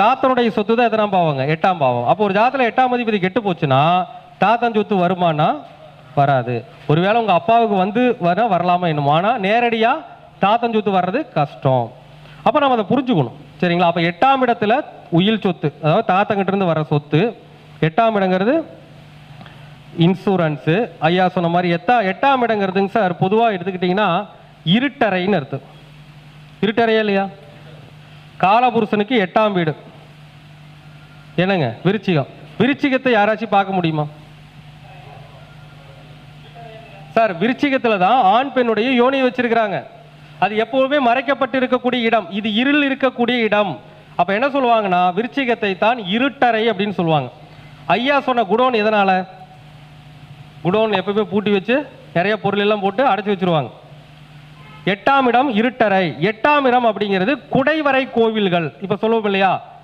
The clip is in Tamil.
தாத்தனுடைய சொத்து தான் எத்தனாம் பாவங்க? எட்டாம் பாவம். அப்போ ஒரு ஜாதத்தில் எட்டாம் அதிபதி கெட்டு போச்சுன்னா தாத்தன் சொத்து வருமானா? வராது. ஒருவேளை உங்கள் அப்பாவுக்கு வந்து வர வரலாமா என்னமோ. ஆனால் நேரடியாக தாத்தன் சொத்து வர்றது கஷ்டம். அப்போ நம்ம அதை புரிஞ்சுக்கணும். சரிங்களா? அப்போ எட்டாம் இடத்துல உயில் சொத்து அதாவது தாத்தங்கிட்டேருந்து வர சொத்து எட்டாம் இடங்கிறது இன்சூரன்ஸு ஐயா சொன்ன மாதிரி எத்தா எட்டாம் இடங்கிறதுங்க சார் பொதுவாக எடுத்துக்கிட்டிங்கன்னா இருட்டறைன்னு அர்த்தம். இருட்டறையா இல்லையா? காலபுருஷனுக்கு எட்டாம் வீடு. என்னங்க? விருச்சிகம். விருச்சிகத்தை யாராச்சும் பார்க்க முடியுமா? சார் விருச்சிகத்தில் தான் ஆண் பெண்ணுடைய யோனி வச்சிருக்கிறாங்க. அது எப்பவுமே மறைக்கப்பட்டு இருக்கக்கூடிய இடம். இது இருள் இருக்கக்கூடிய இடம். அப்போ என்ன சொல்லுவாங்கன்னா விருச்சிகத்தை தான் இருட்டறை அப்படின்னு சொல்லுவாங்க. ஐயா சொன்ன குடோன் எதனால? குடோன் எப்பவுமே பூட்டி வச்சு நிறைய பொருள் எல்லாம் போட்டு அடைச்சி வச்சிருவாங்க. எட்டாம் இடம் இருட்டறை. எட்டாம் இடம் அப்படிங்கிறது குடைவரை கோவில்கள். இப்போ சொல்லுவோம் இல்லையா?